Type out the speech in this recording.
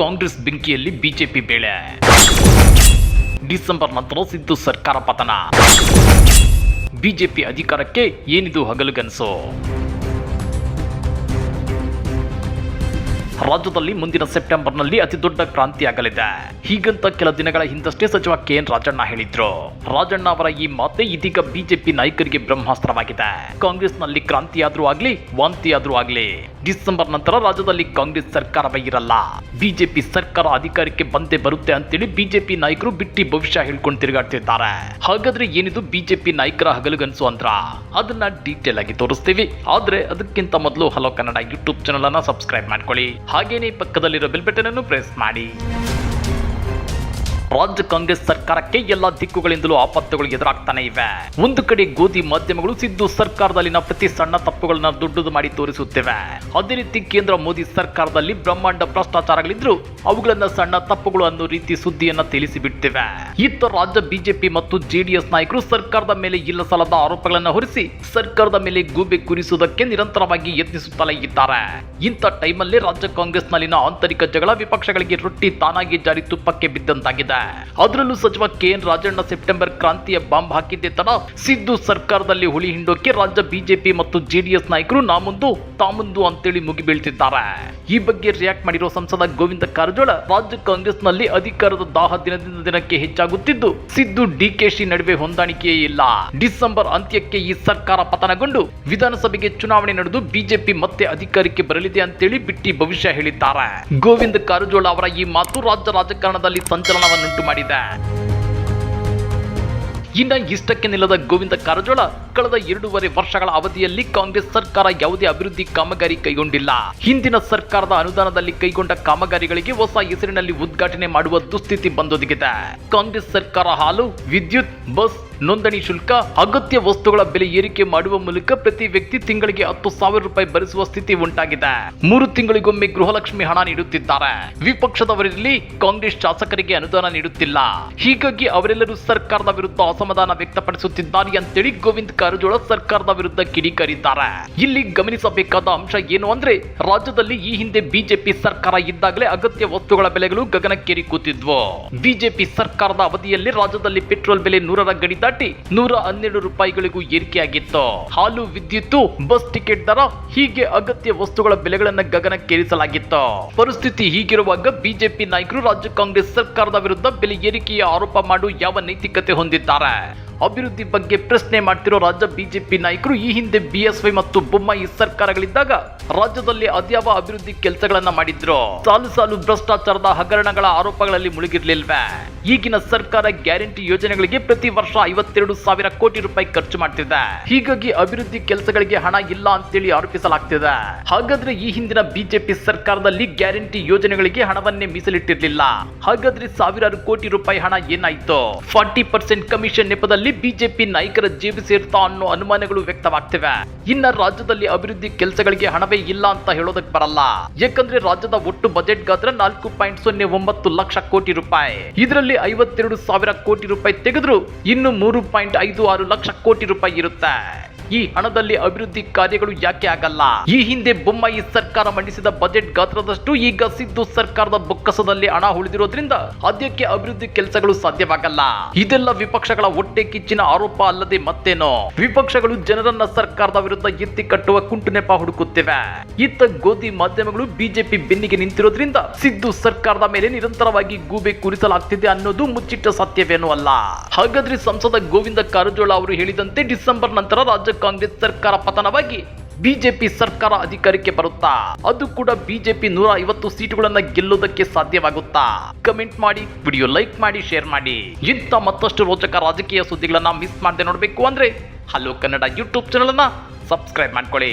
ಕಾಂಗ್ರೆಸ್ ಬೆಂಕಿಯಲ್ಲಿ ಬಿಜೆಪಿ ಬೇಳೆ. ಡಿಸೆಂಬರ್ ನಂತರ ಸಿದ್ದು ಸರ್ಕಾರ ಪತನ. ಬಿಜೆಪಿ ಅಧಿಕಾರಕ್ಕೆ ಏನಿದು ಹಗಲುಗನಸು? ರಾಜ್ಯದಲ್ಲಿ ಮುಂದಿನ ಸೆಪ್ಟೆಂಬರ್ನಲ್ಲಿ ಅತಿ ದೊಡ್ಡ ಕ್ರಾಂತಿ ಆಗಲಿದೆ ಹೀಗಂತ ಕೆಲ ದಿನಗಳ ಹಿಂದಷ್ಟೇ ಸಚಿವ ಕೆ ಎನ್ ರಾಜಣ್ಣ ಹೇಳಿದ್ರು. ರಾಜಣ್ಣ ಅವರ ಈ ಮಾತೆ ಇದೀಗ ಬಿಜೆಪಿ ನಾಯಕರಿಗೆ ಬ್ರಹ್ಮಾಸ್ತ್ರವಾಗಿದೆ. ಕಾಂಗ್ರೆಸ್ನಲ್ಲಿ ಕ್ರಾಂತಿಯಾದ್ರೂ ಆಗ್ಲಿ, ವಾಂತಿಯಾದ್ರೂ ಆಗ್ಲಿ, ಡಿಸೆಂಬರ್ ನಂತರ ರಾಜ್ಯದಲ್ಲಿ ಕಾಂಗ್ರೆಸ್ ಸರ್ಕಾರವೇ ಇರಲ್ಲ. ಬಿಜೆಪಿ ಸರ್ಕಾರ ಅಧಿಕಾರಕ್ಕೆ ಬಂದೇ ಬರುತ್ತೆ ಅಂತೇಳಿ ಬಿಜೆಪಿ ನಾಯಕರು ಬಿಟ್ಟಿ ಭವಿಷ್ಯ ಹೇಳ್ಕೊಂಡು ತಿರುಗಾಡ್ತಿದ್ದಾರೆ. ಹಾಗಾದ್ರೆ ಏನಿದು ಬಿಜೆಪಿ ನಾಯಕರ ಹಗಲುಗನ್ಸು ಅಂದ್ರ? ಅದನ್ನ ಡೀಟೇಲ್ ಆಗಿ ತೋರಿಸ್ತೀವಿ. ಆದ್ರೆ ಅದಕ್ಕಿಂತ ಮೊದಲು ಹಲೋ ಕನ್ನಡ ಯೂಟ್ಯೂಬ್ ಚಾನಲ್ ಅನ್ನ ಸಬ್ಸ್ಕ್ರೈಬ್ ಮಾಡ್ಕೊಳ್ಳಿ. ಹಾಗೇನೇ ಪಕ್ಕದಲ್ಲಿರೋ ಬೆಲ್ ಬಟನ್ ಅನ್ನು ಪ್ರೆಸ್ ಮಾಡಿ. ರಾಜ್ಯ ಕಾಂಗ್ರೆಸ್ ಸರ್ಕಾರಕ್ಕೆ ಎಲ್ಲ ದಿಕ್ಕುಗಳಿಂದಲೂ ಆಪತ್ತುಗಳು ಎದುರಾಗ್ತಾನೆ ಇವೆ. ಒಂದು ಕಡೆ ಗೋಧಿ ಮಾಧ್ಯಮಗಳು ಸಿದ್ದು ಸರ್ಕಾರದಲ್ಲಿನ ಪ್ರತಿ ಸಣ್ಣ ತಪ್ಪುಗಳನ್ನ ದೊಡ್ಡದು ಮಾಡಿ ತೋರಿಸುತ್ತಿವೆ. ಅದೇ ರೀತಿ ಕೇಂದ್ರ ಮೋದಿ ಸರ್ಕಾರದಲ್ಲಿ ಬ್ರಹ್ಮಾಂಡ ಭ್ರಷ್ಟಾಚಾರಗಳಿದ್ರು ಅವುಗಳನ್ನ ಸಣ್ಣ ತಪ್ಪುಗಳು ಅನ್ನೋ ರೀತಿ ಸುದ್ದಿಯನ್ನ ತಿಳಿಸಿಬಿಡ್ತಿವೆ ಇತ್ತ ರಾಜ್ಯ ಬಿಜೆಪಿ ಮತ್ತು ಜೆಡಿಎಸ್ ನಾಯಕರು ಸರ್ಕಾರದ ಮೇಲೆ ಇಲ್ಲ ಸಲದ ಆರೋಪಗಳನ್ನ ಹೊರಿಸಿ ಸರ್ಕಾರದ ಮೇಲೆ ಗೂಬೆ ಕುರಿಸುವುದಕ್ಕೆ ನಿರಂತರವಾಗಿ ಯತ್ನಿಸುತ್ತಲೇ ಇದ್ದಾರೆ. ಇಂಥ ಟೈಮಲ್ಲಿ ರಾಜ್ಯ ಕಾಂಗ್ರೆಸ್ನಲ್ಲಿನ ಆಂತರಿಕ ಜಗಳ ವಿಪಕ್ಷಗಳಿಗೆ ರೊಟ್ಟಿ ತಾನಾಗಿ ಜಾರಿ ತುಪ್ಪಕ್ಕೆ ಬಿದ್ದಂತಾಗಿದೆ. ಅದರಲ್ಲೂ ಸಚಿವ ಕೆ ಎನ್ ರಾಜಣ್ಣ ಸೆಪ್ಟೆಂಬರ್ ಕ್ರಾಂತಿಯ ಬಾಂಬ್ ಹಾಕಿದ್ದೆ ತಡ ಸಿದ್ದು ಸರ್ಕಾರದಲ್ಲಿ ಹುಳಿ ಹಿಂಡೋಕೆ ರಾಜ್ಯ ಬಿಜೆಪಿ ಮತ್ತು ಜೆಡಿಎಸ್ ನಾಯಕರು ನಾಮುಂದು, ತಾಮುಂದು ಅಂತೇಳಿ ಮುಗಿಬೀಳ್ತಿದ್ದಾರೆ. ಈ ಬಗ್ಗೆ ರಿಯಾಕ್ಟ್ ಮಾಡಿರುವ ಸಂಸದ ಗೋವಿಂದ ಕಾರಜೋಳ, ರಾಜ್ಯ ಕಾಂಗ್ರೆಸ್ನಲ್ಲಿ ಅಧಿಕಾರದ ದಾಹ ದಿನದಿಂದ ದಿನಕ್ಕೆ ಹೆಚ್ಚಾಗುತ್ತಿದ್ದು, ಸಿದ್ದು ಡಿಕೆಶಿ ನಡುವೆ ಹೊಂದಾಣಿಕೆಯೇ ಇಲ್ಲ. ಡಿಸೆಂಬರ್ ಅಂತ್ಯಕ್ಕೆ ಈ ಸರ್ಕಾರ ಪತನಗೊಂಡು, ವಿಧಾನಸಭೆಗೆ ಚುನಾವಣೆ ನಡೆದು ಬಿಜೆಪಿ ಮತ್ತೆ ಅಧಿಕಾರಕ್ಕೆ ಬರಲಿದೆ ಅಂತೇಳಿ ಬಿಟ್ಟಿ ಭವಿಷ್ಯ ಹೇಳಿದ್ದಾರೆ. ಗೋವಿಂದ ಕಾರಜೋಳ ಅವರ ಈ ಮಾತು ರಾಜ್ಯ ರಾಜಕಾರಣದಲ್ಲಿ ಸಂಚಲನವನ್ನುಂಟು ಮಾಡಿದೆ. ಇನ್ನ ಇಷ್ಟಕ್ಕೆ ನಿಲ್ಲದ ಗೋವಿಂದ ಕಾರಜೋಳ ಕಳೆದ ಎರಡೂವರೆ ವರ್ಷಗಳ ಅವಧಿಯಲ್ಲಿ ಕಾಂಗ್ರೆಸ್ ಸರ್ಕಾರ ಯಾವುದೇ ಅಭಿವೃದ್ಧಿ ಕಾಮಗಾರಿ ಕೈಗೊಂಡಿಲ್ಲ. ಹಿಂದಿನ ಸರ್ಕಾರದ ಅನುದಾನದಲ್ಲಿ ಕೈಗೊಂಡ ಕಾಮಗಾರಿಗಳಿಗೆ ಹೊಸ ಹೆಸರಿನಲ್ಲಿ ಉದ್ಘಾಟನೆ ಮಾಡುವ ದುಸ್ಥಿತಿ ಬಂದೊದಗಿದೆ. ಕಾಂಗ್ರೆಸ್ ಸರ್ಕಾರ ಹಾಲು, ವಿದ್ಯುತ್, ಬಸ್ ನೋಂದಣಿ ಶುಲ್ಕ, ಅಗತ್ಯ ವಸ್ತುಗಳ ಬೆಲೆ ಏರಿಕೆ ಮಾಡುವ ಮೂಲಕ ಪ್ರತಿ ವ್ಯಕ್ತಿ ತಿಂಗಳಿಗೆ ಹತ್ತು ಸಾವಿರ ರೂಪಾಯಿ ಭರಿಸುವ ಸ್ಥಿತಿ ಉಂಟಾಗಿದೆ. ಮೂರು ತಿಂಗಳಿಗೊಮ್ಮೆ ಗೃಹಲಕ್ಷ್ಮಿ ಹಣ ನೀಡುತ್ತಿದ್ದಾರೆ. ವಿಪಕ್ಷದವರಲ್ಲಿ ಕಾಂಗ್ರೆಸ್ ಶಾಸಕರಿಗೆ ಅನುದಾನ ನೀಡುತ್ತಿಲ್ಲ. ಹೀಗಾಗಿ ಅವರೆಲ್ಲರೂ ಸರ್ಕಾರದ ವಿರುದ್ಧ ಅಸಮಾಧಾನ ವ್ಯಕ್ತಪಡಿಸುತ್ತಿದ್ದಾರೆ ಅಂತೇಳಿ ಗೋವಿಂದ್ ಕಾರಜೋಳ ಸರ್ಕಾರದ ವಿರುದ್ಧ ಕಿಡಿಕಾರಿದ್ದಾರೆ. ಇಲ್ಲಿ ಗಮನಿಸಬೇಕಾದ ಅಂಶ ಏನು ಅಂದ್ರೆ, ರಾಜ್ಯದಲ್ಲಿ ಈ ಹಿಂದೆ ಬಿಜೆಪಿ ಸರ್ಕಾರ ಇದ್ದಾಗಲೇ ಅಗತ್ಯ ವಸ್ತುಗಳ ಬೆಲೆಗಳು ಗಗನಕ್ಕೇರಿ ಕೂತಿದ್ವು. ಬಿಜೆಪಿ ಸರ್ಕಾರದ ಅವಧಿಯಲ್ಲಿ ರಾಜ್ಯದಲ್ಲಿ ಪೆಟ್ರೋಲ್ ಬೆಲೆ ನೂರರ ಗಡಿ ದಾಟಿ ನೂರ ಹನ್ನೆರಡು ರೂಪಾಯಿಗಳಿಗೂ ಏರಿಕೆಯಾಗಿತ್ತು. ಹಾಲು ವಿದ್ಯುತ್ ಬಸ್ ಟಿಕೆಟ್ ದರ ಹೀಗೆ ಅಗತ್ಯ ವಸ್ತುಗಳ ಬೆಲೆಗಳನ್ನ ಗಗನಕ್ಕೇರಿಸಲಾಗಿತ್ತು. ಪರಿಸ್ಥಿತಿ ಹೀಗಿರುವಾಗ ಬಿಜೆಪಿ ನಾಯಕರು ರಾಜ್ಯ ಕಾಂಗ್ರೆಸ್ ಸರ್ಕಾರದ ವಿರುದ್ಧ ಬೆಲೆ ಏರಿಕೆಯ ಆರೋಪ ಮಾಡು ಯಾವ ನೈತಿಕತೆ ಹೊಂದಿದ್ದಾರೆ? ಅಭಿವೃದ್ಧಿ ಬಗ್ಗೆ ಪ್ರಶ್ನೆ ಮಾಡ್ತಿರೋ ರಾಜ್ಯ ಬಿಜೆಪಿ ನಾಯಕರು ಈ ಹಿಂದೆ ಬಿಎಸ್ವೈ ಮತ್ತು ಬೊಮ್ಮಾಯಿ ಸರ್ಕಾರಗಳಿದ್ದಾಗ ರಾಜ್ಯದಲ್ಲಿ ಅದ್ಯಾವ ಅಭಿವೃದ್ಧಿ ಕೆಲಸಗಳನ್ನ ಮಾಡಿದ್ರು? ಸಾಲು ಸಾಲು ಭ್ರಷ್ಟಾಚಾರದ ಹಗರಣಗಳ ಆರೋಪಗಳಲ್ಲಿ ಮುಳುಗಿರ್ಲಿಲ್ವೇ? ಈಗಿನ ಸರ್ಕಾರ ಗ್ಯಾರಂಟಿ ಯೋಜನೆಗಳಿಗೆ ಪ್ರತಿ ವರ್ಷ ಐವತ್ತೆರಡು ಸಾವಿರ ಕೋಟಿ ರೂಪಾಯಿ ಖರ್ಚು ಮಾಡ್ತಿದೆ. ಹೀಗಾಗಿ ಅಭಿವೃದ್ಧಿ ಕೆಲಸಗಳಿಗೆ ಹಣ ಇಲ್ಲ ಅಂತೇಳಿ ಆರೋಪಿಸಲಾಗ್ತಿದೆ. ಹಾಗಾದ್ರೆ ಈ ಹಿಂದಿನ ಬಿಜೆಪಿ ಸರ್ಕಾರದಲ್ಲಿ ಗ್ಯಾರಂಟಿ ಯೋಜನೆಗಳಿಗೆ ಹಣವನ್ನೇ ಮೀಸಲಿಟ್ಟಿರ್ಲಿಲ್ಲ. ಹಾಗಾದ್ರೆ ಸಾವಿರಾರು ಕೋಟಿ ರೂಪಾಯಿ ಹಣ ಏನಾಯ್ತು? ಫಾರ್ಟಿ ಪರ್ಸೆಂಟ್ ಕಮಿಷನ್ ನೆಪದಲ್ಲಿ ಬಿಜೆಪಿ ನಾಯಕರ ಜೇಬು ಸೇರ್ತಾ ಅನ್ನೋ ಅನುಮಾನಗಳು ವ್ಯಕ್ತವಾಗ್ತಿವೆ. ಇನ್ನ ರಾಜ್ಯದಲ್ಲಿ ಅಭಿವೃದ್ಧಿ ಕೆಲಸಗಳಿಗೆ ಹಣವೇ ಇಲ್ಲ ಅಂತ ಹೇಳೋದಕ್ ಬರಲ್ಲ. ಯಾಕಂದ್ರೆ ರಾಜ್ಯದ ಒಟ್ಟು ಬಜೆಟ್ ಗಾತ್ರ ನಾಲ್ಕು ಪಾಯಿಂಟ್ ಸೊನ್ನೆ ಒಂಬತ್ತು ಲಕ್ಷ ಕೋಟಿ ರೂಪಾಯಿ. ಇದರಲ್ಲಿ ಐವತ್ತೆರಡು ಸಾವಿರ ಕೋಟಿ ರೂಪಾಯಿ ತೆಗೆದ್ರು ಇನ್ನು ಮೂರು ಪಾಯಿಂಟ್ ಐದು ಆರು ಲಕ್ಷ ಕೋಟಿ ರೂಪಾಯಿ ಇರುತ್ತೆ. ಈ ಹಣದಲ್ಲಿ ಅಭಿವೃದ್ಧಿ ಕಾರ್ಯಗಳು ಯಾಕೆ ಆಗಲ್ಲ? ಈ ಹಿಂದೆ ಬೊಮ್ಮಾಯಿ ಸರ್ಕಾರ ಮಂಡಿಸಿದ ಬಜೆಟ್ ಗಾತ್ರದಷ್ಟು ಈಗ ಸಿದ್ದು ಸರ್ಕಾರದ ಬೊಕ್ಕಸದಲ್ಲಿ ಹಣ ಉಳಿದಿರೋದ್ರಿಂದ ಅದಕ್ಕೆ ಅಭಿವೃದ್ಧಿ ಕೆಲಸಗಳು ಸಾಧ್ಯವಾಗಲ್ಲ. ಇದೆಲ್ಲ ವಿಪಕ್ಷಗಳ ಹೊಟ್ಟೆ ಕಿಚ್ಚಿನ ಆರೋಪ ಅಲ್ಲದೆ ಮತ್ತೇನೋ? ವಿಪಕ್ಷಗಳು ಜನರನ್ನ ಸರ್ಕಾರದ ವಿರುದ್ಧ ಎತ್ತಿ ಕಟ್ಟುವ ಕುಂಟು ನೆಪ ಹುಡುಕುತ್ತಿವೆ. ಇತ್ತ ಗೋಧಿ ಮಾಧ್ಯಮಗಳು ಬಿಜೆಪಿ ಬೆನ್ನಿಗೆ ನಿಂತಿರೋದ್ರಿಂದ ಸಿದ್ದು ಸರ್ಕಾರದ ಮೇಲೆ ನಿರಂತರವಾಗಿ ಗೂಬೆ ಕೂರಿಸಲಾಗ್ತಿದೆ ಅನ್ನೋದು ಮುಚ್ಚಿಟ್ಟ ಸತ್ಯವೇನೂ ಅಲ್ಲ. ಹಾಗಾದ್ರೆ ಸಂಸದ ಗೋವಿಂದ ಕಾರಜೋಳ ಅವರು ಹೇಳಿದಂತೆ ಡಿಸೆಂಬರ್ ನಂತರ ರಾಜ್ಯ ಕಾಂಗ್ರೆಸ್ ಸರ್ಕಾರ ಪತನವಾಗಿ ಬಿಜೆಪಿ ಸರ್ಕಾರ ಅಧಿಕಾರಕ್ಕೆ ಬರುತ್ತಾ? ಅದು ಕೂಡ ಬಿಜೆಪಿ ನೂರ ಐವತ್ತು ಸೀಟುಗಳನ್ನ ಗೆಲ್ಲುವುದಕ್ಕೆ ಸಾಧ್ಯವಾಗುತ್ತಾ? ಕಮೆಂಟ್ ಮಾಡಿ, ವಿಡಿಯೋ ಲೈಕ್ ಮಾಡಿ, ಶೇರ್ ಮಾಡಿ. ಇಂಥ ಮತ್ತಷ್ಟು ರೋಚಕ ರಾಜಕೀಯ ಸುದ್ದಿಗಳನ್ನ ಮಿಸ್ ಮಾಡದೆ ನೋಡಬೇಕು ಅಂದ್ರೆ ಹಲೋ ಕನ್ನಡ ಯೂಟ್ಯೂಬ್ ಚಾನಲ್ ಅನ್ನ ಸಬ್ಸ್ಕ್ರೈಬ್ ಮಾಡ್ಕೊಳ್ಳಿ.